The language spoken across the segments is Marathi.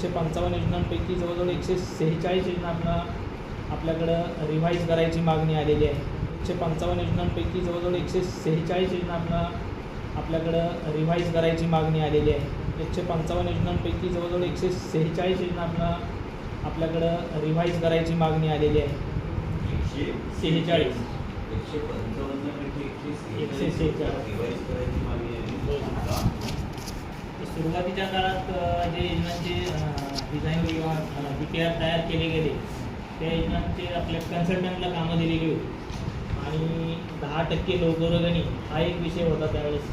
एकशे पंचावन्न योजनांपैकी जवळजवळ एकशे सेहेचाळीस योजना आपला आपल्याकडं रिव्हाईज करायची मागणी आलेली आहे. एकशे पंचावन्न योजनांपैकी जवळजवळ एकशे सेहेचाळीस योजना आपला आपल्याकडं रिव्हाईज करायची मागणी आलेली आहे. एकशे पंचावन्न योजनांपैकी जवळजवळ एकशे सेहेचाळीस योजना आपला आपल्याकडं रिव्हाईज करायची मागणी आलेली आहे. एकशे सेहेचाळीस. एकशे पंचावन्न एकशे सेहेचाळीस. करायची सुरुवातीच्या काळात जे योजनांचे डिझाईन किंवा डी पी आर तयार केले गेले त्या योजनांचे आपल्या कन्सल्टंटला कामं दिली गेली. आणि दहा टक्के लोकवर्गणी हा एक विषय होता त्यावेळेस.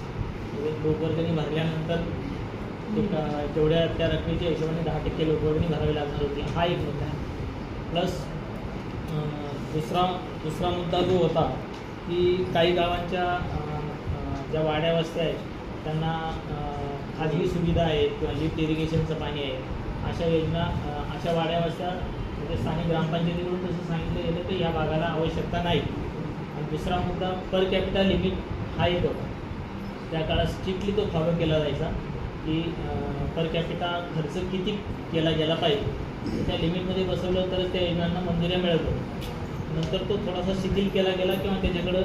म्हणजे लोकवर्गणी भरल्यानंतर जेवढ्या त्या रकमेच्या हिशोबाने दहा टक्के लोकवर्गणी भरावी लागणार होती. हा एक मुद्दा आहे. प्लस दुसरा दुसरा मुद्दा जो होता की काही गावांच्या ज्या वाड्या वस्त्या आहेत त्यांना खाजगी सुविधा आहेत किंवा लिफ्ट इरिगेशनचं पाणी आहे अशा योजना अशा वाड्यावरच्या म्हणजे स्थानिक ग्रामपंचायतीकडून तसं सांगितलं गेलं की या भागाला आवश्यकता नाही. आणि दुसरा मुद्दा पर कॅपिटा लिमिट हा एक होता. त्या काळात स्ट्रिक्टली तो फॉलो केला जायचा की पर कॅपिटा खर्च किती केला गेला पाहिजे. त्या लिमिटमध्ये बसवलं तरच त्या योजनांना मंजुऱ्या मिळत होत्या नंतर तो थोडासा शिथिल केला गेला किंवा त्याच्याकडं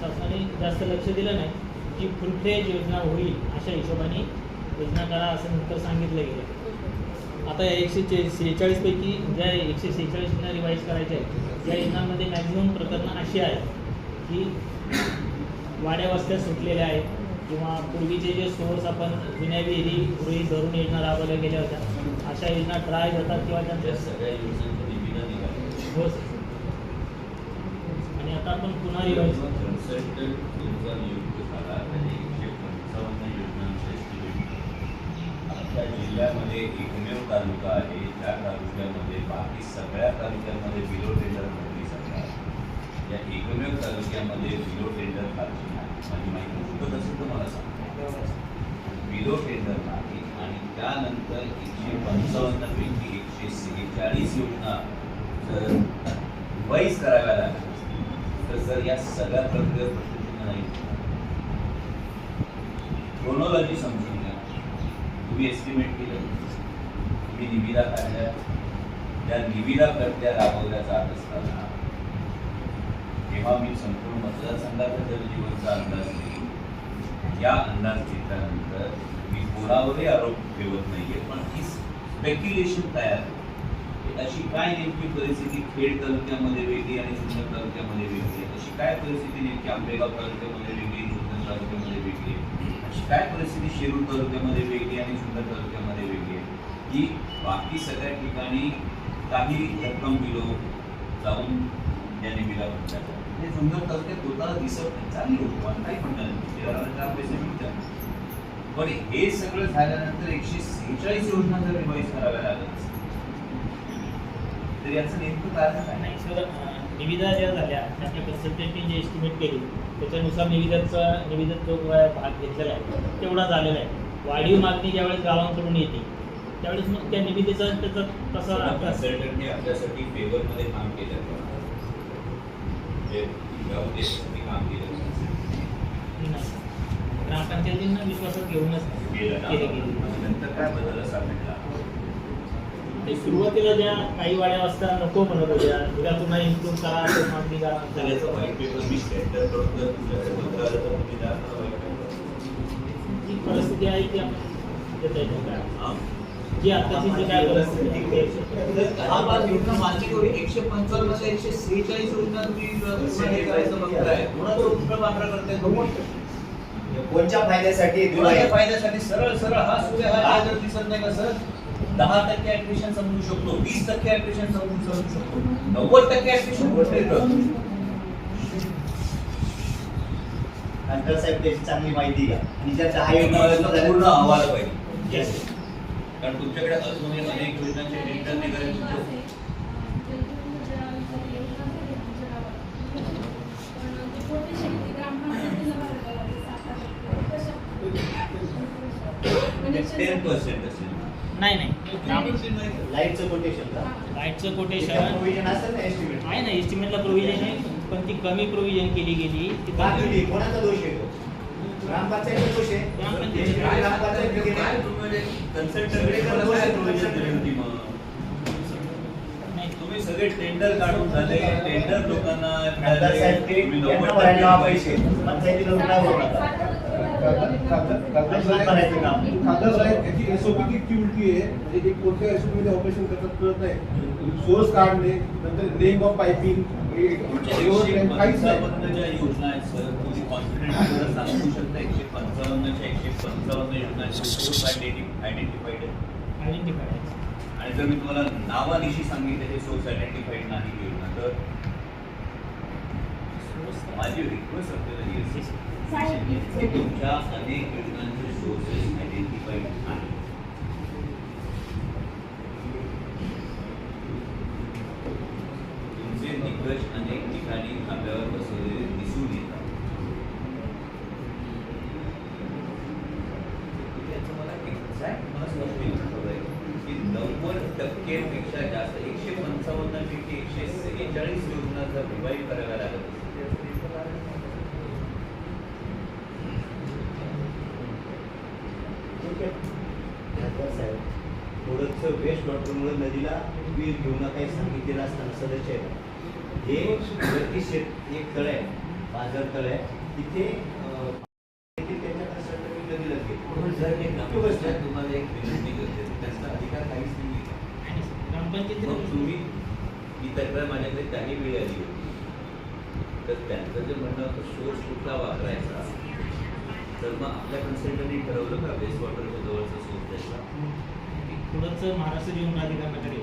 शासनाने जास्त लक्ष दिलं नाही. की फुलफ्लेज योजना होईल अशा हिशोबाने योजना करा असं नंतर सांगितलं गेलं आता एकशे चे सेहेचाळीसपैकी ज्या एकशे सेहेचाळीस योजना रिवाईज करायच्या आहेत या योजनांमध्ये मॅक्झिमम प्रकरणं अशी आहेत की वाड्या वस्त्या सुटलेल्या आहेत किंवा पूर्वीचे जे सोर्स आपण जुन्या विहिरी गृहीत धरून योजना राबवल्या गेल्या होत्या अशा योजना ड्राय होतात किंवा त्या त्यांच्या सगळ्या हो. आणि आता आपण पुन्हा एकशे पंचावन्न योजनांचं estimate. आपल्या जिल्ह्यामध्ये एकमेव तालुका आहे. त्या तालुक्यामध्ये बाकी सगळ्या तालुक्यांमध्ये बिलो टेंडर भरली सरकार. या एकमेव तालुक्यामध्ये बिलो टेंडर खालची नाही. माझी माहिती चुकत तसं तुम्हाला सांगतो. बिलो टेंडर नाही आणि त्यानंतर एकशे पंचावन्नपैकी एकशे सेहेचाळीस योजना जर वाईज कराव्या लागल्या तर सर या सगळ्या प्रक्रिया प्रश्नचिन्ह नाही क्रोनॉलॉजी समजून घ्या तुम्ही एस्टिमेट केलं तुम्ही निविदा काढल्या त्या निविदा करत्या राबवल्या जात असताना जेव्हा मी संपूर्ण मतदारसंघाचा जनजीवनचा अंदाज घेईन या अंदाज घेतल्यानंतर मी कोणावरही आरोप ठेवत नाहीये पण ही स्पेक्युलेशन तयार. अशी काय नेमकी परिस्थिती खेड तालुक्यामध्ये वेगळी आणि जुन्नर तालुक्यामध्ये वेगळी अशी काय परिस्थिती नेमकी आंबेगाव तालुक्यामध्ये वेगळी तालुक्यामध्ये वेगळी आहे. अशी काय परिस्थिती शिरूर तालुक्यामध्ये वेगळी आणि जुन्नर तालुक्यामध्ये वेगळी आहे? की बाकी सगळ्या ठिकाणी काही रक्कम बिलो जाऊन त्याने बिला भरल्या हे म्हणजे जुन्नर तालुक्यात होताना दिसत नाही. चांगली होतो मला काही म्हणणार नाही. म्हणजे चार पैसे मिळतात पण हे सगळं झाल्यानंतर एकशे सेहेचाळीस योजना जर रिवाईज कराव्या लागत तर याचं नेमकं कारण काय? नाही सर निविदा ज्या झाल्या त्याच्या कन्सल्टंटनी जे एस्टिमेट केली त्याच्यानुसार निविदाचा निविदेत जो भाग घेतलेला आहे तेवढा झालेला आहे. वाढीव मागणी ज्यावेळेस गावांकडून येते त्यावेळेस मग त्या निविदेचा त्याचा अभ्यास कन्सल्टंटने आपल्यासाठी फेवरमध्ये काम केलं? म्हणजे काम केलं. ग्रामपंचायतींना विश्वासात घेऊनच केलं गेले. नंतर काय बदल असा भेटला ते सुरुवातीला ज्या काही वाड्या असता नको म्हणत होत्या. त्या पुन्हा इम्प्रूव्ह करा ते मागणी करा तर याचा व्हाईट पेपर मी स्टँडर्ड करून जर तुमच्याकडे पत्र आलं तर तुम्ही मला white paper. जी परिस्थिती आहे ती आपण देता येते काय हा? जी आताची जी काय परिस्थिती आहे हा बात योजना मान्य करून एकशे पंचावन्न एकशे सेहेचाळीस योजना तुम्ही पूर्ण हे करायचं बघताय. करताय तुम्ही? कोणत्या फायद्यासाठी? फायद्यासाठी? सरळ सरळ. हा सूर्य हा जर दिसत नाही का सर? दहा टक्के ऍडमिशन समजू शकतो वीस टक्के ऍडमिशन समजू समजू शकतो. नव्वद टक्के ऍडमिशन? खासदार साहेब त्याची चांगली माहिती घ्या. आणि ज्या दहा योजना पूर्ण अहवाल पाहिजे. कारण तुमच्याकडे अजूनही अनेक योजनांचे डिजिटल निघाले टेन पर्सेंट असेल. नाही नाही. लाईटचं कोटेशन का? लाईटचं कोटेशन प्रोव्हिजन असेल ना एस्टिमेट आहे ना एस्टिमेटला प्रोव्हिजन आहे पण ती कमी प्रोव्हिजन केली गेली? कोणाचा दोष येतो ग्रामपंचायत खुश आहे? ग्रामपंचायत तुम्ही सगळे टेंडर काढून झाले. टेंडर लोकांना पैसे. पंचायतीला उठाव होऊ नका अजिबात करायचं काम नाही. खासदार साहेब याची एसओपी किती उलटी आहे म्हणजे एक कोणत्या एसओपी मध्ये ऑपरेशन करतात कळत नाही सोर्स काढणे नंतर लेंग ऑफ पायपिंग काहीच नाही योजना आहेत सर तुम्ही कॉन्फिडंट सांगू शकता एकशे पंचावन्नच्या एकशे पंचावन्न सोर्स आयडेंटिफाईड आहे आयडेंटिफाय आणि जर मी तुम्हाला नावानिशी सांगितलं हे सोर्स आयडेंटिफाईड नाही योजना तर माझी रिक्वेस्ट आपल्याला ही असेल की तुमच्या अनेक योजनांचे सोर्सेस आयडेंटिफाईड आहेत तुमचे निकष अनेक ठिकाणी आपल्यावर बसवलेले दिसून येतात त्याचं मला एक्झॅक्ट मला स्पष्टीकरण हवं आहे की नव्वद टक्केपेक्षा जास्त एकशे पंचावन्न पैकी एकशे सेहेचाळीस योजना जर रिवाईव्ह करायला लागत असेल ठीक आहे खासदार साहेब थोडंसं वेस्ट वॉटरमुळे नदीला वीर घेऊ नका हे सांगितलेलं असताना सदस्य आहे हे वरती शेत एक तळ आहे बाजार तळ आहे. तिथे तुम्हाला एक विनंती करते. त्यांचा अधिकार काहीच नाही मग तुम्ही ही तक्रार माझ्याकडे काही वेळ आली होती. तर त्यांचं जे म्हणणं होतं सोर्स कुठला वापरायचा? तर मग आपल्या कन्सल्टंटनी ठरवलं का वेस्ट वॉटरच्या जवळचा सोर्स द्यायचा पुढंच महाराष्ट्र जीवन प्राधिकरणाकडे.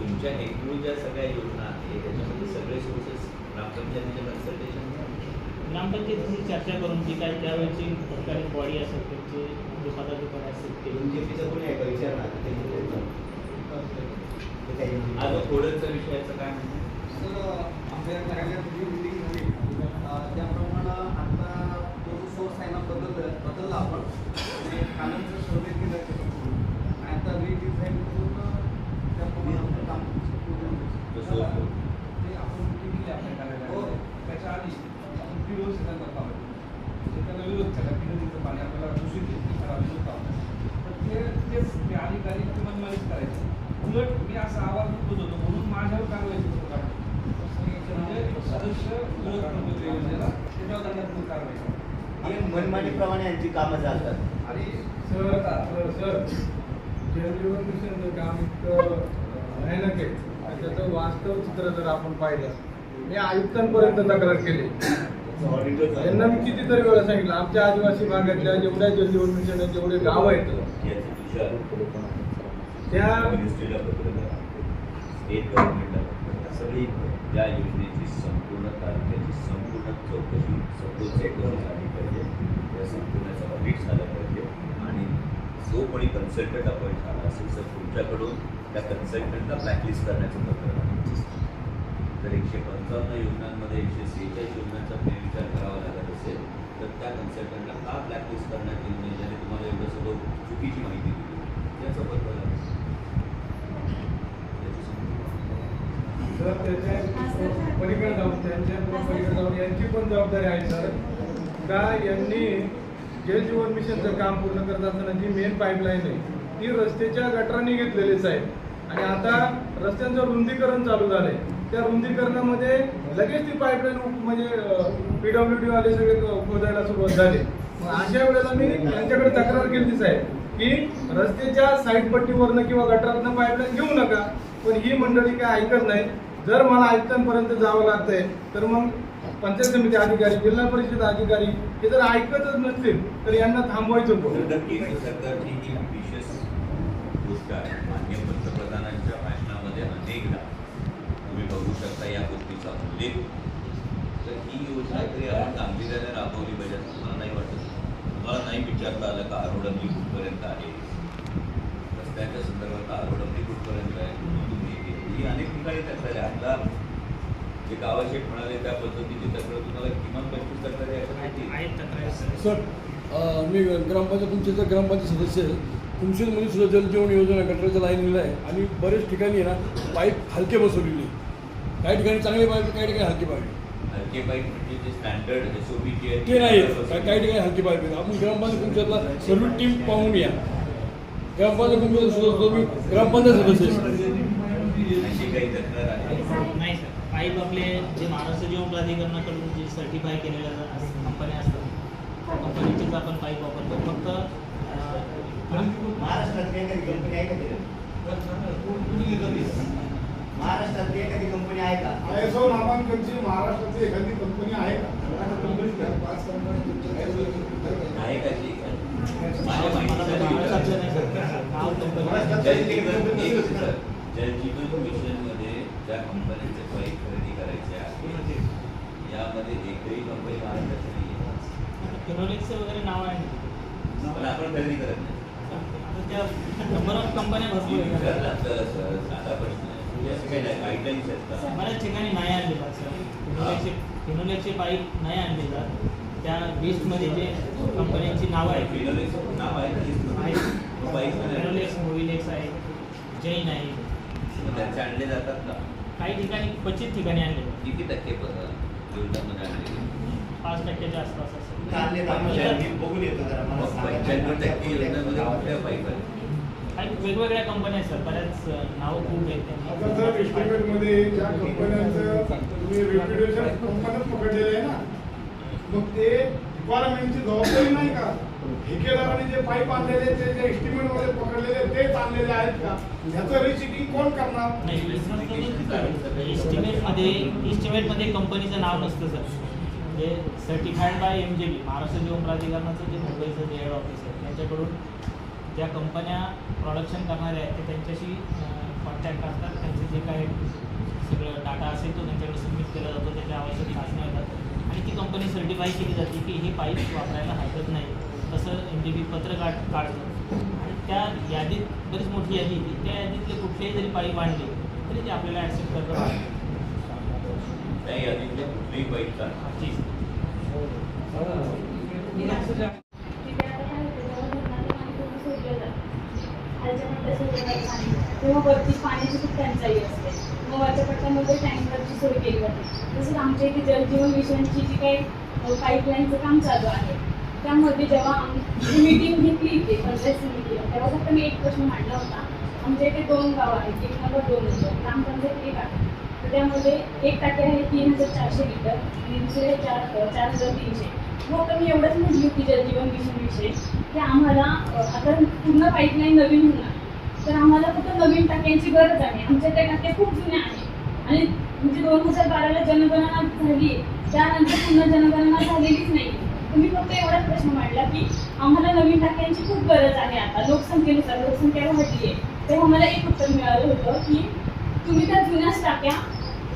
तुमच्या एकूण ज्या सगळ्या योजना आहेत त्याच्यामध्ये सगळे सोर्सेस ग्रामपंचायतीच्या कन्सल्टेशन ग्रामपंचायतीची चर्चा करून जी काय त्यावेळची सरकारी बॉडी असेल त्यांचे जे पदाधिकारी असतील ते. BJP कोणी आहे का? विचार ना ते ते काही आज खोडचा विषयाचं काय म्हणणं त्याप्रमाणे आता जो सोर्स आहे ना बदल बदलला आपण आणि कानांचं सर्वे केलं आणि आता रिडिझाईन करून त्याप्रमाणे आपण काम पूर्ण तो source केलं. ते आपण meeting केली आपल्या कार्यालयामध्ये. त्याच्या आधी आपण PO सेकंद पाहिलं. म्हणजे त्याला विरोध केला की नदीचं पाणी आपल्याला दूषित आहे, ते खराब होत आहे. तर ते तेच ते अधिकारी ते मनमानीच करायचे उलट मी असा आवाज उठवत होतो म्हणून माझ्यावर कारवाई सुरू काढली म्हणजे सदस्य विरोध करतो त्या योजनेला त्याच्यावर दंडात्मक कारवाई करा. हे मनमानीप्रमाणे यांची कामं चालतात. आणि सर सर जलजीवन मिशनचं काम इतकं भयानक आहे. त्याचं वास्तव चित्र जर आपण पाहिलं मी आयुक्तांपर्यंत तक्रार केली. त्यांना मी कितीतरी वेळा सांगितलं आमच्या आदिवासी भागातल्या जेवढ्या जलजीवन मिशन जेवढे गाव आहेत त्या सगळी या योजनेची संपूर्ण तालुक्याची संपूर्ण चौकशी सखोल चौकशी झाली पाहिजे. त्या संपूर्णचं ऑडिट झालं पाहिजे. आणि जो कोणी कन्सल्टंट अपॉइंट झाला असेल तर तुमच्याकडून त्या कन्सल्टंटला ब्लॅकलिस्ट करण्याचं पत्र तर एकशे पंचावन्न योजनांमध्ये एकशे सेहेचाळीस योजनांचा फेरविचार करावा लागत असेल तर त्या कन्सल्टंटला का ब्लॅकलिस्ट करण्यात येईल नाही ज्याने तुम्हाला एवढं सगळं चुकीची माहिती दिली. त्याचं पत्र लागेल याची संपूर्ण सर त्याच्या पलीकडे जाऊन त्यांच्या पलीकडे जाऊन यांची पण जबाबदारी आहे सर. का यांनी जल जीवन मिशनचं काम पूर्ण करत असताना जी मेन पाईपलाईन आहे ती रस्त्याच्या गटरांनी घेतलेलीच आहे आणि आता रस्त्यांचं रुंदीकरण चालू झालंय. त्या रुंदीकरणामध्ये लगेच ती पाईपलाईन म्हणजे पीडब्ल्यू डी वाले सगळे खोदायला सुरुवात झाली. मग अशा वेळेला मी त्यांच्याकडे तक्रार केली आहे की रस्त्याच्या साईड पट्टीवरनं किंवा गटारातनं पाईपलाईन घेऊ नका. पण ही मंडळी काय ऐकत नाही. जर मला आयुक्तांपर्यंत जावं लागतंय तर मग पंचायत समिती अधिकारी जिल्हा परिषद अधिकारी हे जर ऐकतच नसतील तर यांना थांबवायचं कोण? नक्कीच सरकारची ही विशेष गोष्ट आहे माननीय पंतप्रधानांच्या भाषणामध्ये अनेकदा तुम्ही बघू शकता या गोष्टीचा उल्लेख होतो. तर ही योजना तरी आपण गांभीर्याने राबवली पाहिजे मला नाही वाटत तुम्हाला नाही विचारता आलं का आरोडंबरी कुठपर्यंत आहे रस्त्यांच्या संदर्भात आरोडंबरी कुठपर्यंत आहे ही अनेक ठिकाणी तक्रार आहे आपला जे गावाशेठ म्हणाले त्या पद्धतीची तक्रार तुम्हाला किमान पंचवीस तक्रारी आहेत तक्रारी सर. मी ग्रामपंचायत तुमचे ग्रामपंचायत सदस्य आहे तुमच्यामध्ये सुद्धा जलजीवन योजना गटराच्या लाईन आहे आणि बरेच ठिकाणी ना पाईप हलके बसवलेले आहे. काही ठिकाणी चांगले पाईप काही ठिकाणी हलके पाईप हलके पाईप म्हणजे जे स्टँडर्ड एस ओ पी ते नाही. काही ठिकाणी हलकी पाईप आहेत आपण ग्रामपंचायत कुंच्यातला सर्व टीम पाहून घ्या ग्रामपंचायत सुद्धा तुम्ही ग्रामपंचायत सदस्य. अशी काही तक्रार आहे? नाही सर. पाईप आपले जे महाराष्ट्र जीवन प्राधिकरणाकडून जे सर्टिफाय केलेल्या कंपन्या असतात कंपनीचेच आपण पाईप वापरतो. फक्त अं, महाराष्ट्रात एखादी कंपनी आहे का तिथे? महाराष्ट्रात एखादी कंपनी आहे का? नामांकनची महाराष्ट्राची एखादी कंपनी आहे का? पाच कंपनी आहे का ती महाराष्ट्रातलं नाही सर. जलजीवन मिशनमध्ये ज्या कंपन्यांचे पाईप खरेदी करायचे आहे यामध्ये एकही कंपनी महाराष्ट्राची नाही आहे वगैरे नाव आहे पण आपण खरेदी करत नाही. नंबर ऑफ कंपन्या भरपूर लागतं सर साधा प्रश्न आहे. गाईडलाईन्स आहेत बऱ्याच ठिकाणी नाही आणले जात सर. फिनोलेक्सचे पाईप नाही आणले जात. त्या लिस्टमध्ये जे कंपन्यांची नावं आहेत. फिनोलेक्स नाव आहे. फिनोलेक्स मोविलेक्स आहे? जैन आहे. त्यांचे आणले जातात का? काही ठिकाणी क्वचित ठिकाणी आणले. किती टक्के आणले पाच टक्क्याच्या आसपास काही वेगवेगळ्या कंपन्या आहेत सर. बऱ्याच नावं खूप आहेत आता त्यांची जर एस्टिमेटमध्ये ज्या कंपन्यांचं तुम्ही रेप्युटेशन कंपन्यात पकडलेलं आहे ना? मग ते डिपार्टमेंटची जबाबदारी नाही का? ठेकेदाराने जे पाईप आणलेले ते जे एस्टिमेटमध्ये पकडलेले तेच आणलेले आहेत का? ह्याचं रिसिटिंग कोण करणार? एस्टिमेटमध्ये एस्टिमेटमध्ये कंपनीचं नाव नसतं सर ते सर्टिफाईड बाय एम जे बी महाराष्ट्र जीवन प्राधिकरणाचं जे मुंबईचं जे हेड ऑफिस आहे त्यांच्याकडून ज्या कंपन्या प्रोडक्शन करणाऱ्या आहेत ते त्यांच्याशी कॉन्टॅक्ट असतात. त्यांचे जे काही सगळं डाटा असेल तो त्यांच्याकडे सबमिट केला जातो. त्याच्या आवश्यक चाचण्या होतात आणि ती कंपनी सर्टिफाय केली जाते की हे पाईप वापरायला हरकत नाही. तसं एम जी बी पत्र काढ काढतं आणि त्या यादीत बरीच मोठी यादी आहे ती. त्या यादीतले कुठलेही जरी पाईप आणले तरी ते आपल्याला ॲक्सेप्ट करतात त्या यादीतल्या कुठलेही होतं, जातं पाणी, तेव्हा वरती पाण्याची खूप टंचाई असते मग वरच्या पट्ट्यामध्ये टँकरची सोय केली जाते तसंच आमच्या इथे जलजीवन मिशनची जी काही पाईपलाईनचं काम चालू आहे त्यामध्ये जेव्हा आम्ही मीटिंग घेतली इथे पंचायत समितीला तेव्हा फक्त मी एक प्रश्न मांडला होता. आमच्या इथे दोन गाव आहेत एक नंबर दोन नंबर ग्रामपंचायत एक आहे. तर त्यामध्ये एक टाकी आहे तीन हजार चारशे लिटर आणि दुसरे चार चार हजार तीनशे. फक्त मी एवढंच म्हटली होती जलजीवन मिशन विषयी की आम्हाला आता पूर्ण पाईपलाईन नवीन होणार. तर आम्हाला फक्त नवीन टाक्यांची गरज आहे. आमच्या त्या टाक्या खूप जुन्या आहेत. आणि म्हणजे दोन हजार बाराला जनगणना झाली त्यानंतर पुन्हा जनगणना झालेलीच नाही तुम्ही फक्त एवढाच प्रश्न मांडला की आम्हाला नवीन टाक्यांची खूप गरज आहे आता. लोकसंख्येनुसार लोकसंख्या वाढली आहे. तेव्हा मला एक उत्तर मिळालं होतं की तुम्ही त्या जुन्याच टाक्या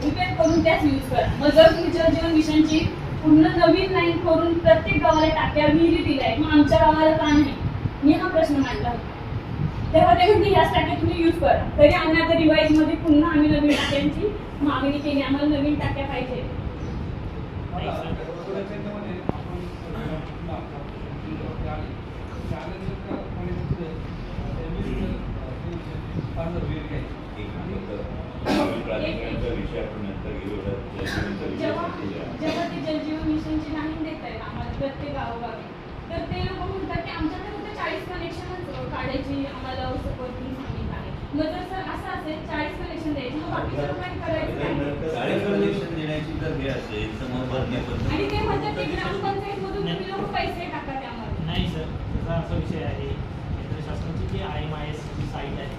रिपेअर करून त्याच यूज करा. मग जर तुम्ही जलजीवन मिशनची पूर्ण नवीन लाईन करून प्रत्येक गावाला टाक्या विहिरी दिल्या मग आमच्या गावाला का नाही? मी हा प्रश्न मांडला होता. तेव्हा ते म्हणते ह्याच टाक्या तुम्ही यूज करा. तरी आम्ही आता रिवाईजमध्ये पुन्हा आम्ही नवीन टाक्यांची मागणी केली. आम्हाला नवीन टाक्या पाहिजे नाही सर त्याच्यामध्ये आपण एक फक्त प्राधिकरणाचा विषय आपण नंतर घेऊ जलजीवनचा विषय जेव्हा ते जलजीवन मिशनची लाईन देत आहेत आम्हाला प्रत्येक गावोगावी तर ते लोक म्हणतात की आमच्याकडे फक्त चाळीस कनेक्शनच काढायची आम्हाला सांगितलं आहे मग जर सर असं असेल चाळीस कनेक्शन द्यायचे मग बाकीच्या लोकांनी करायचं काय? शाळेत कनेक्शन देण्याची जर हे असेल तर मग बदली आणि ते म्हणतात की पद्धत ग्रामपंचायतमधून तुम्ही लोक पैसे टाका त्यामध्ये नाही सर त्याचा असा विषय आहे. केंद्र शासनाची जी आय एम आय एस जी साईट आहे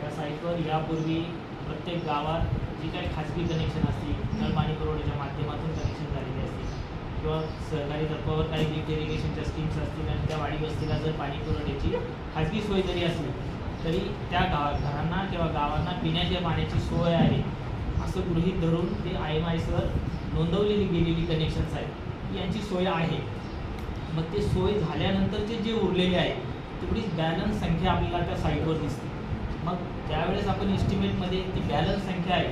त्या साईटवर यापूर्वी प्रत्येक गावात जी काही खाजगी कनेक्शन असतील नळ पाणी पुरवठ्याच्या माध्यमातून कनेक्शन झालेली असतील किंवा सरकारी तत्वावर काही लिफ्ट इरिगेशनच्या स्कीम्स असतील आणि त्या वाडी वस्तीला जर पाणी पुरवठ्याची खाजगी सोय जरी असली तरी त्या गावा घरांना किंवा गावांना पिण्याच्या पाण्याची सोय आहे असं गृहीत धरून ते आय एम आय एसवर नोंदवलेली गेलेली कनेक्शन्स आहेत यांची सोय आहे. मग ते सोय झाल्यानंतरचे जे उरलेले आहे तेवढीच बॅलन्स संख्या आपल्याला त्या साईटवर दिसते. मग ज्यावेळेस आपण इस्टिमेटमध्ये ती बॅलन्स संख्या आहे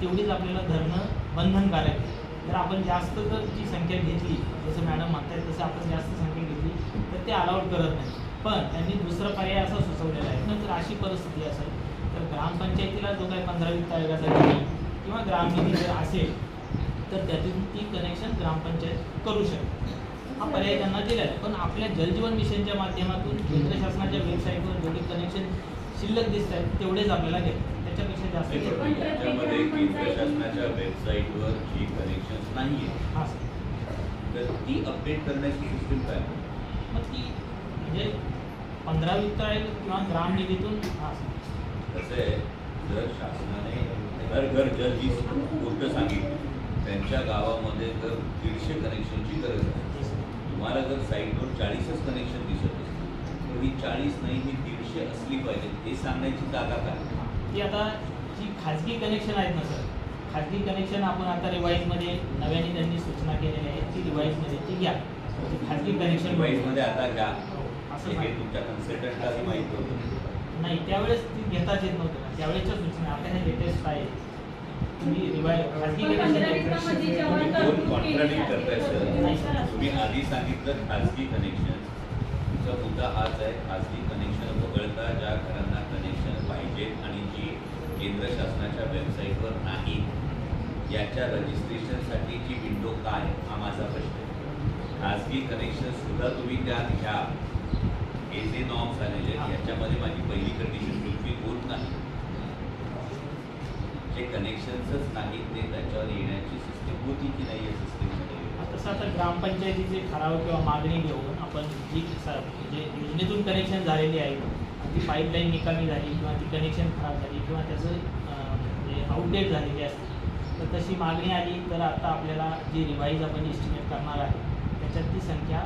तेवढीच आपल्याला धरणं बंधनकारक आहे. जर आपण जास्त जर जी संख्या घेतली जसं मॅडम म्हणतात तसं आपण जास्त संख्या घेतली तर ते अलाउड करत नाही. पण त्यांनी दुसरा पर्याय असा सुचवलेला आहे ना जर अशी परिस्थिती असेल तर ग्रामपंचायतीला जो काही पंधरा वित्त आयोगाचा निधी किंवा ग्रामनिधी जर असेल तर त्यातून ती कनेक्शन ग्रामपंचायत करू शकते. हा पर्याय त्यांना दिला आहे पण आपल्या जलजीवन मिशनच्या माध्यमातून केंद्र शासनाच्या वेबसाईटवर जेवढे कनेक्शन शिल्लक दिसत आहेत तेवढेच आपल्याला घेतात त्याच्यापेक्षा जास्त. त्याच्यामध्ये केंद्र शासनाच्या वेबसाईटवर जी कनेक्शन नाही आहे हां. सर तर ती अपडेट करण्याची सिस्टीम काय? मग ती म्हणजे पंधरा वितरायल किंवा ग्राम निधीतून हां. सर कसं आहे जर शासनाने घर घर जल ही गोष्ट सांगितली त्यांच्या गावामध्ये जर दीडशे कनेक्शनची गरज आहे. तुम्हाला जर साईटवर चाळीसच कनेक्शन दिसत असतील तर ही चाळीस नाही ही दीडशे असली पाहिजे हे सांगण्याची जागा काय ती आता जी खाजगी कनेक्शन आहेत ना सर खाजगी कनेक्शन आपण आता रिवाईजमध्ये नव्याने त्यांनी सूचना केलेल्या आहेत ती रिवाईजमध्ये ती घ्या. म्हणजे खाजगी कनेक्शनमध्ये आता घ्या. असं हे तुमच्या कन्सल्टंटलाही माहिती होतं. नाही त्यावेळेस ती घेताच येत नव्हतं ना त्यावेळेच्या सूचना आता हे लेटेस्ट आहे. तुम्ही कॉन्ट्राडिक्ट करताय सर. तुम्ही आधी सांगितलं खाजगी कनेक्शन तुमचा मुद्दा हाच आहे खाजगी कनेक्शन वगळता ज्या घरांना कनेक्शन पाहिजे आणि जी केंद्र शासनाच्या वेबसाईटवर नाही याच्या रजिस्ट्रेशनसाठी जी विंडो काय हा माझा प्रश्न आहे. खाजगी कनेक्शन सुद्धा तुम्ही त्यात घ्या. हे जे नॉर्म्स आलेले आहेत याच्यामध्ये माझी पहिली कंडिशन तुम्ही होत नाही. ते कनेक्शन्सच नाही ते त्याच्यावर येण्याची सिस्टीम होती की नाही या सिस्टीममध्ये तसं आता ग्रामपंचायतीचे ठराव किंवा मागणी घेऊन आपण जी म्हणजे योजनेतून कनेक्शन झालेली आहे ती पाईपलाईन निकामी झाली किंवा ती कनेक्शन खराब झाली किंवा त्याचं म्हणजे आउटडेट झालेली असते तर तशी मागणी आली तर आता आपल्याला जी रिवाईज आपण इस्टिमेट करणार आहे त्याच्यात ती संख्या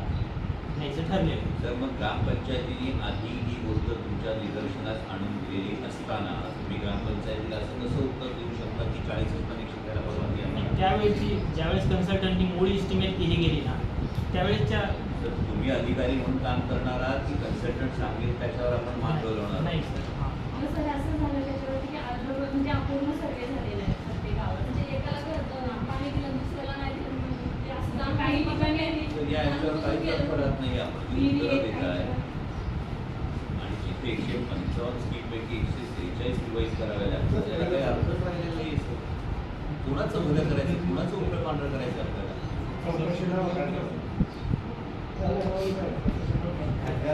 घ्यायचं ठरलेलं आहे. तर मग ग्रामपंचायतीने आधी ही गोष्ट तुमच्या निदर्शनास आणून दिलेली असताना तुम्ही ग्रामपंचायतीला असं कसं उत्तर देऊ शकता की चाळीसच कनेक्शन द्यायला परवानगी आहे? त्यावेळची ज्यावेळेस कन्सल्टंटनी मूळ इस्टिमेट केली गेली ना त्यावेळेसच्या तर तुम्ही अधिकारी म्हणून काम करणार आहात की कन्सल्टंट सांगेल त्याच्यावर आपण मान डोलवणार नाही? सर हां असं झालं त्याच्यावरती की अर्ध म्हणजे अपूर्ण सर्वे झालेला आहे प्रत्येक गावात म्हणजे एकाला घरचं पाणी दिलं दुसऱ्याला नाही दिलं म्हणजे असं जाऊन काही ठिकाणी तर या ह्याच्यावर काही फरक पडत नाही आपण उत्तरं देत आहे. आणि जिथे एकशे पंचावन्न स्कीमपैकी एकशे सेहेचाळीस रिवाईज कराव्या लागतात. त्याला काही अर्थच राहिलेला नाही आहे. कुणाचं भलं करायचं? कुणाचं उलट पांढरं करायचं आपल्याला?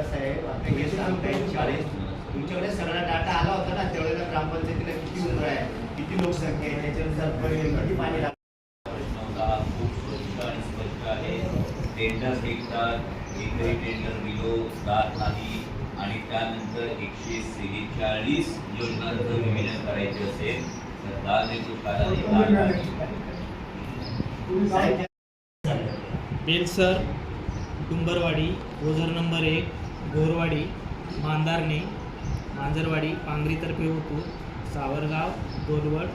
साहेब आता हे सांगताय चाळीस. तुमच्याकडे सगळा डाटा आला होता ना त्यावेळेला ग्रामपंचायतीला किती उतर आहे किती लोकसंख्या आहे त्याच्यानुसार किती पाणी लागतं प्रश्न होता खूप स्पष्ट आणि स्पष्ट आहे टेंडर निघतात एकही टेंडर दिलो जात नाही आणि त्यानंतर एकशे सेहेचाळीस योजनांचं विभाजन करायचे असेल तर नाही. साहेब, बेलसर डुंबरवाडी ओझर नंबर एक गोरवाडी मांदारणे मांजरवाडी पांगरीतर्फे होतो सावरगाव गोलवड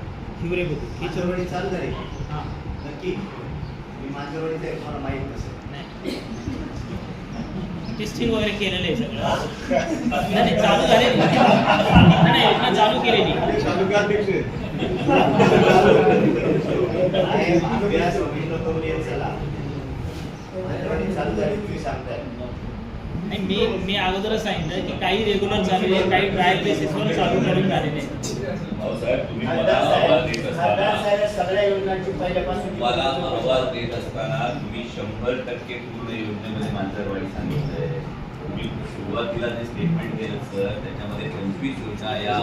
हिवरे बुद्रुक ही मांजरवाडी चालू झाली. हां. नक्की. मी मांजरवाडीचं आहे मला माहीत नसेल. नाही. टेस्टिंग वगैरे केलेलं आहे सगळं. नाही चालू झाले. नाही योजना चालू केलेली. नाही मी मी अगोदरच सांगितलं की काही रेग्युलर चालू आहे काही ट्रायल बेसिसवर चालू करून झालेले मला सगळ्या योजनांची पहिल्यापासून तुम्हाला अहवाल देत असताना तुम्ही शंभर टक्के पूर्ण योजनेमध्ये मांजरवाडी सांगितलंय. तुम्ही सुरुवातीला जे स्टेटमेंट केलं सर त्याच्यामध्ये पंचवीस योजना या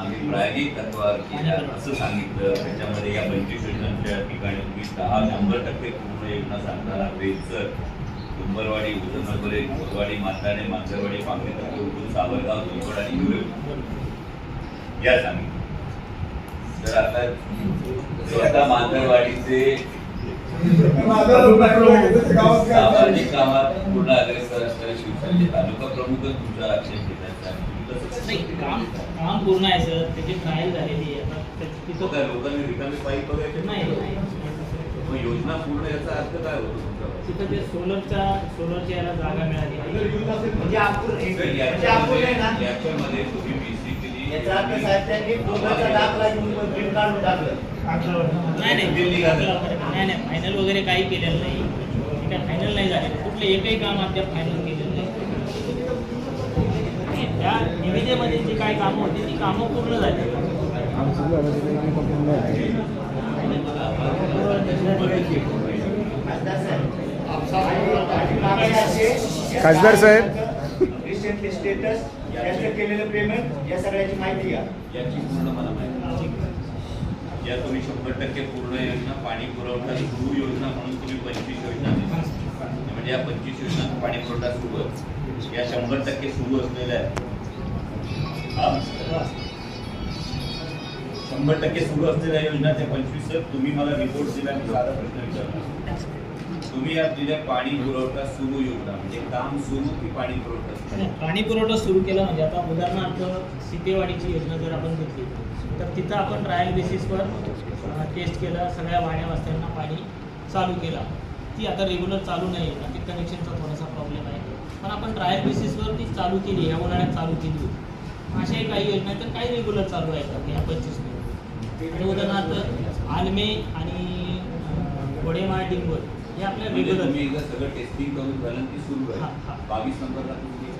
आम्ही प्रायोगिक तत्वावर केल्या. असं सांगितलं. त्याच्यामध्ये या पंचवीस योजनांच्या ठिकाणी तुम्ही दहा शंभर टक्के पूर्ण योजना सांगताना सर डुंबरवाडी उजनगरे कोरवाडी माताणे मांजरवाडी पांगरी सावरगाव दुर्गड आणि या सांगितलं. तर आता स्वतः मांजरवाडीचे सामाजिक कामात पूर्ण अग्रेसर असणारे शिवसेनेचे तालुका प्रमुखच तुमचा आक्षेप घेतात काम काम पूर्ण आहे सर. त्याची ट्रायल झालेली आहे. आता तिथं काय लोकांनी रिकामी पाईप बघायचे नाही नाही. मग योजना पूर्ण याचा अर्थ काय होतो तुमचा? तिथं ते सोलरच्या सोलरच्या याला जागा मिळाली. नाही. म्हणजे आपण म्हणजे याच्यामध्ये तुम्ही याचा अर्थ साहेब त्यांनी पूर्णचा दाखला घेऊन प्रिंट काढून टाकलं. नाही नाही. दिल्ली. नाही नाही. फायनल वगैरे काही केलेलं नाही. ते काय फायनल नाही झालेलं कुठलं एकही काम अद्याप फायनल केलेलं नाही. त्या निविदेमध्ये जी काही कामं होती ती कामं पूर्ण झाली. खासदार साहेब. रिसेंटली स्टेटस याचं केलेलं पेमेंट या सगळ्याची माहिती घ्या. याची पूर्ण मला माहिती या तुम्ही शंभर टक्के पूर्ण योजना पाणी पुरवठा सुरू योजना म्हणून तुम्ही पंचवीस योजना म्हणजे या पंचवीस योजना पाणी पुरवठा सुरू आहे या शंभर टक्के सुरू असलेल्या आहेत शंभर टक्के सुरू असलेल्या योजना त्या पंचवीस तुम्ही मला रिपोर्ट दिला मी साधा प्रश्न विचारला तुम्ही आज दिले पाणी पुरवठा सुरू योजना म्हणजे काम सुरू की पाणी पुरवठा पाणी पुरवठा सुरू केला म्हणजे आता उदाहरणार्थ सीतेवाडीची योजना जर आपण घेतली तर तिथं आपण ट्रायल बेसिसवर टेस्ट केलं सगळ्या वाड्या वास्त्यांना पाणी चालू केला. ती आता रेग्युलर चालू नाही आहे म्हणजे ती कनेक्शनचा थोडासा प्रॉब्लेम आहे. पण आपण ट्रायल बेसिसवर ती चालू केली ह्या उन्हाळ्यात चालू केली. होती अशाही काही योजना तर काही रेग्युलर चालू आहेत ह्या पंचवीसमध्ये आणि उदाहरणार्थ आलमे आणि घोडेमाळ डिंगोर हे आपल्या म्हणजे रेग्युलर तुम्ही एकदा सगळं टेस्टिंग करून झालं ती सुरू हा, हा. आहे बावीस नंबरला तुम्ही.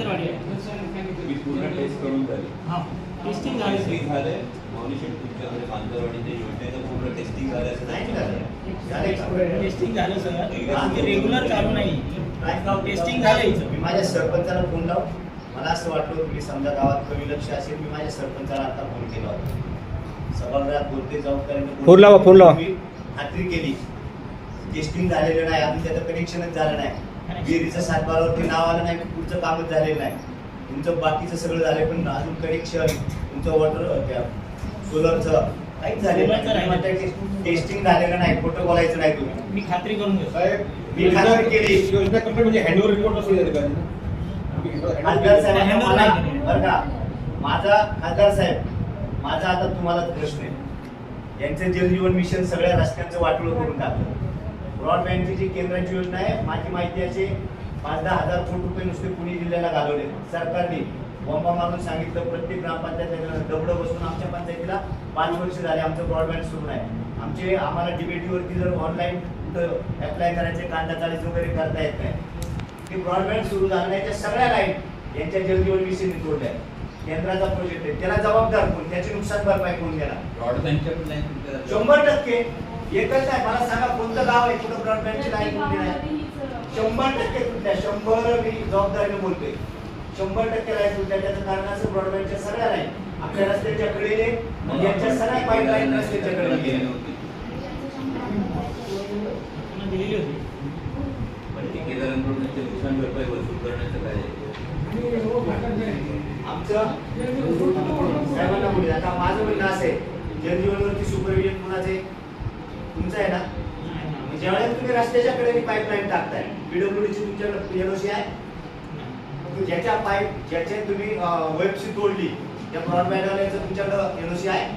तुम्ही पूर्ण टेस्ट करून झाली. हां टेस्टिंग झाली. टेस्टिंग झालंय मॉनिशन तुमच्याकडे मांजरवाडीच्या योजनेचं पूर्ण टेस्टिंग झालं असं नाही झालं. झालंय का? टेस्टिंग झालं रेग्युलर चालू नाही. टेस्टिंग झालं हिचं मी माझ्या सरपंचाला फोन लाव मला असं वाटलं की समजा गावात कमी लक्ष असेल मी माझ्या सरपंचाला आता फोन केला होता. सभागृहात बोलते फोन लावा, फोन लावा. मी खात्री केली. टेस्टिंग झालेलं नाही अजून त्याचं कनेक्शनच झालं नाही. विहिरीचं सातबारावरती नाव आलं नाही पुढचं कामच झालेलं नाही. तुमचं बाकीचं सगळं झालंय पण अजून कनेक्शन तुमचं वॉटर सोलरचं काहीच झालेलं नाही. टेस्टिंग झालेलं नाही खोटं बोलायचं नाही तुम्ही. मी खात्री करून घेतो. साहेब मी खात्री केली. योजना कंप्लीट म्हणजे हँडओव्हर रिपोर्ट ठिकाणी. खासदार साहेबांना मला. बरं का. माझा खासदार साहेब माझा आता तुम्हाला प्रश्न आहे. यांचं जलजीवन मिशन सगळ्या रस्त्यांचं वाटोळ करून टाकलं. ब्रॉडबँडची जी केंद्राची योजना आहे माझी माहिती असे पाच दहा हजार कोटी रुपये नुसते पुणे जिल्ह्याला घालवले. सरकारने बॉम्बा मारून सांगितलं प्रत्येक ग्रामपंचायत दबडं बसून आमच्या पंचायतीला पाच वर्ष झाले आमचं ब्रॉडबँड सुरू आहे आमचे आम्हाला डिबेटीवरती जर ऑनलाईन कुठं अप्लाय करायचे कांदा चाळीस वगैरे करता येत नाही. ते ब्रॉडबँड सुरू झालं नाही त्या सगळ्या लाईन यांच्या जलजीवन मिशन तोडल्या. केंद्राचा प्रोजेक्ट आहे. त्याला जबाबदार कोण? त्याची नुकसान भरपाई कोण तुमच्या शंभर टक्के. एकच नाही मला सांगा कोणतं गाव आहे? कुठं ब्रॉडबँडची लाईन कुठली नाही शंभर टक्के तुटल्या शंभर मी जबाबदारीने बोलतोय. शंभर टक्के लाईन तुटल्या त्याचं कारण असं ब्रॉडबँडच्या सगळ्या लाईन. आपल्या रस्त्याच्या कडेने यांच्या सगळ्या पाईप लाईन रस्त्याच्या कडेने गेल्या. पुन्हा दिलेली होती. पण ठेकेदारांकडून नुकसान भरपाई वसूल करण्याचं काय आहे? आमचं साहेबांना बोलले आता माझं म्हणणं असं आहे जलजीवनवरती सुपरविजन कुणाचे तुमचं आहे ना? ज्यावेळेस तुम्ही रस्त्याच्या कडेने पाईपलाईन टाकताय पीडब्ल्यूडीची तुमच्याकडे एनओसी आहे? ज्याच्या पाईप ज्याच्या तुम्ही वेबशी तोडली त्या ब्रॉडबँडवाल्याचं तुमच्याकडे एनओसी आहे?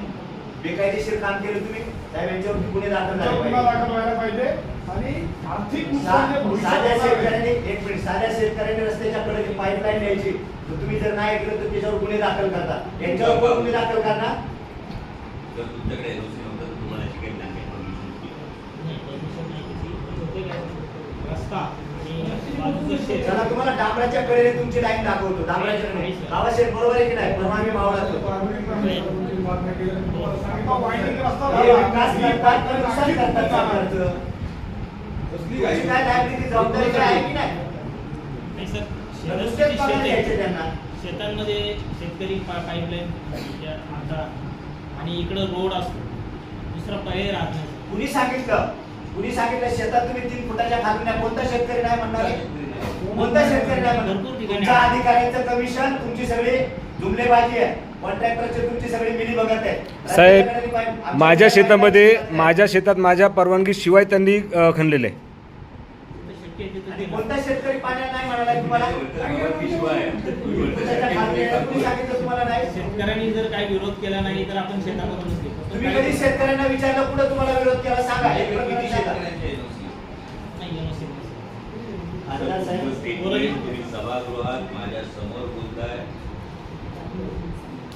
बेकायदेशीर काम केलं तुम्ही? साहेब यांच्यावरती गुन्हे दाखल झाले गुन्हा दाखल व्हायला पाहिजे आणि आर्थिक नुकसान साध्या शेतकऱ्यांनी एक मिनिट साध्या शेतकऱ्यांनी रस्त्याच्या कडे पाईपलाईन द्यायची तर तुम्ही जर नाही ऐकलं तर त्याच्यावर गुन्हे दाखल करता. यांच्यावर कोण गुन्हे दाखल करणार? जर तुमच्याकडे एनओसी नव्हतं तर तुम्हाला अशी काही नाही. पण रस्ता चला तुम्हाला डांबराच्या कडेने तुमची लाईन दाखवतो डांबराच्या कडे गावात शेत बरोबर आहे की नाही परवा आम्ही हे. तुमची काय जबाबदारी आहे की नाही. द्यायचे त्यांना शेतांमध्ये शेतकरी पा- पाईपलाईन आता आणि इकडं रोड असतो दुसरा पर्याय राहत नाही कुणी सांगितलं कुणी सांगितलं शेतात तुम्ही तीन फुटाच्या खाली नाही कोणता शेतकरी नाही म्हणणार? कोणता शेतकरी नाही म्हणणार? तुमच्या. अधिकाऱ्यांचं कमिशन तुमची सगळी जुमलेबाजी आहे. कॉन्ट्रॅक्टरचे तुमची सगळी मिली बघत आहे. साहेब, माझ्या शेतामध्ये माझ्या शेतात माझ्या परवानगी शिवाय त्यांनी खणलेलं. कोणता शेतकरी पाण्यात नाही म्हणाला तुम्हाला? शेतकऱ्यांनी जर काही विरोध केला नाही तर आपण शेतामधूनच घेतो तुम्ही कधी शेतकऱ्यांना विचारलं कुठं तुम्हाला विरोध केला? सांगा. एक किती. शेतकऱ्यांचे सभागृहात माझ्यासमोर बोलताय.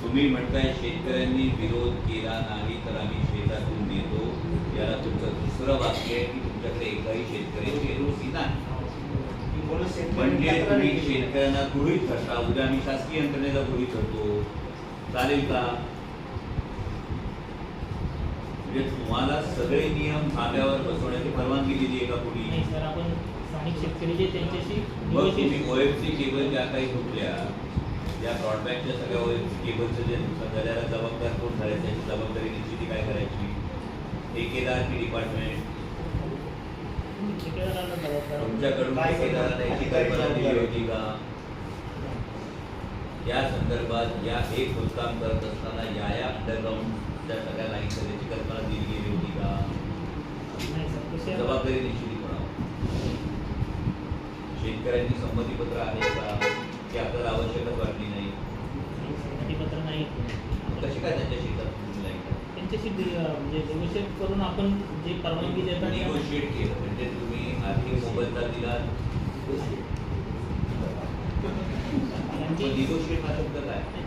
तुम्ही म्हणताय शेतकऱ्यांनी विरोध केला नाही तर आम्ही शेतातून देतो याला तुमचं दुसरं वाक्य आहे की तुमच्याकडे एकाही शेतकऱ्याची एनओसी नाही. शेतकरी म्हणजे तुम्ही. शेतकऱ्यांना गृहित धरता. उद्या आम्ही शासकीय यंत्रणेला गृहित धरतो. चालेल का? म्हणजे तुम्हाला सगळे नियम धाब्यावर बसवण्याची परवानगी दिली आहे का नाही सर आपण स्थानिक शेतकरी जे त्यांच्याशी मग तुम्ही negotiate- ओएफसी केबल ज्या काही तुटल्या या ब्रॉडबँडच्या सगळ्या ओएफसी केबलचं जे नुकसान झाल्याला जबाबदार कोण झाले? त्याची जबाबदारी निश्चिती काय करायची? ठेकेदार की डिपार्टमेंट ठेकेदारांना जबाबदार तुमच्याकडून काय ठेकेदाराला केलं? याची कल्पना दिली होती का? या संदर्भात या एक खोदकाम करत असताना या या अंडरग्राऊंडच्या सगळ्या लाईन करण्याची कल्पना दिली गेली होती का? जबाबदारी निश्चिती कोणावर? शेतकऱ्यांची संमतीपत्र आहे का? की आपल्याला आवश्यकच वाटली नाही. संमतीपत्र नाही. कशी काय त्यांच्या शेतात? त्यांच्याशी म्हणजे नेगोशिएट करून आपण जे परवानगी देतात त्या- निगोशिएट केलं म्हणजे तुम्ही आर्थिक मोबदला दिला त्यांची हा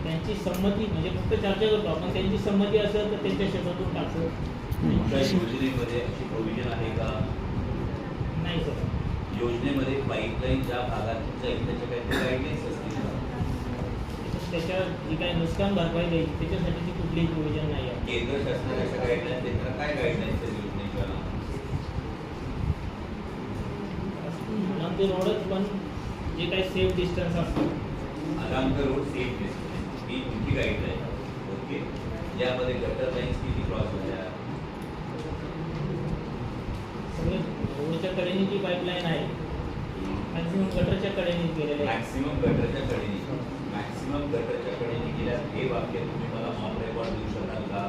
त्यांची संमती म्हणजे फक्त चर्चा करतो आपण त्यांची संमती असेल तर त्यांच्या शेतातून टाकतो. योजनेमध्ये अशी प्रोव्हिजन आहे का? नाही सर. योजनेमध्ये पाईपलाईन ज्या भागात जाईल त्याच्या काहीतरी गाईडलाईन्स असतील का? त्याच्यावर जी काही नुकसान भरपाई द्यायची त्याच्यासाठीची कुठलीही प्रोव्हिजन नाही आहे. केंद्र शासनाच्या अशा गाईडलाईन्स देताना काय गाईडलाईन्स आहेत योजनेच्या? आमचे रोडच पण जे काही सेफ डिस्टन्स असतं आरामकर रोड सेफ डिस्टन्स ही तुमची गाईडलाईन ओके यामध्ये गटर लाईन्स किती क्रॉस झाल्या रोडच्या कडेने जी पाईपलाईन आहे मॅक्झिमम गटरच्या कडेने गेलेले आहे. मॅक्सिमम गटरच्या कडेने. मॅक्सिमम गटरच्या कडेने गेल्यास हे वाक्य तुम्ही मला ऑन रेकॉर्ड देऊ शकाल का?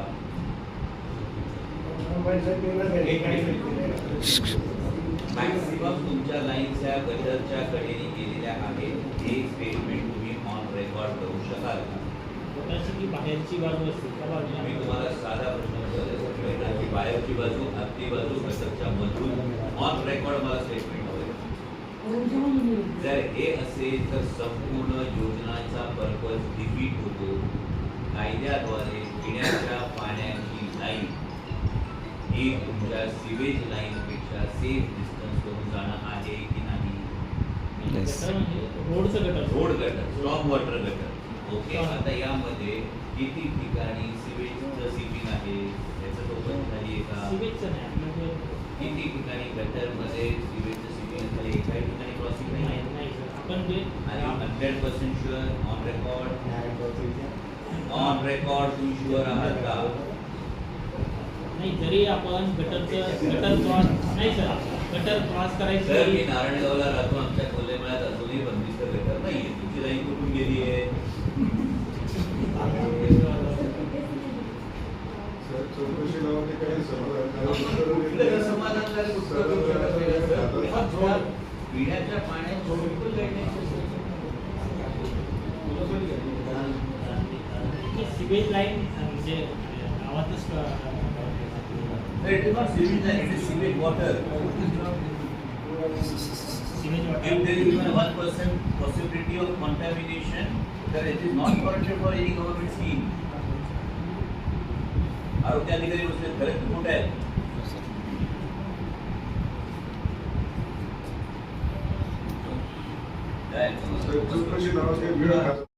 मॅक्सिमम तुमच्या लाईन्स ह्या गटरच्या कडेने गेलेल्या आहेत. हे स्टेटमेंट रेकॉर्ड करू शकाल का? बाहेरची बाजू असते मी तुम्हाला साधा प्रश्न विचारला गटरची बाहेरची बाजू आतली बाजू गटरच्या मधून ऑन रेकॉर्ड मला स्टेटमेंट हवं जर हे असेल तर संपूर्ण योजनाचा पर्पज डिफीट होतो. कायद्याद्वारे पिण्याच्या पाण्याची लाईन ही तुमच्या सिवेज लाईनपेक्षा सेफ डिस्टन्स करून जाणं की gutter road gutter stop water gutter okay आता यामध्ये किती ठिकाणी सिवेजचं सिपिंग आहे? याचं चौकशी झाली आहे का? सिवेजचं नाही आपलं किती ठिकाणी गटरमध्ये सिवेजचं सिपिंग झाले काही ठिकाणी क्रॉसिंग नाही? नाही नाही सर आपण जे आणि hundred percent sure on record on record तुम्ही शुअर आहात का? नाही जरी आपण गटरचं गटर क्रॉस नाही सर गटर क्रॉस करायची मी नारायणगावला राहतो ही सिवेज लाईन म्हणजे गावातच um, It is not sewage line, it is sewage water. Sewage If water there is even one percent possibility of contamination, then it is not warranted for any government scheme. आरोग्य अधिकारी खरे खोट आहे काय? चौकशी नावाचे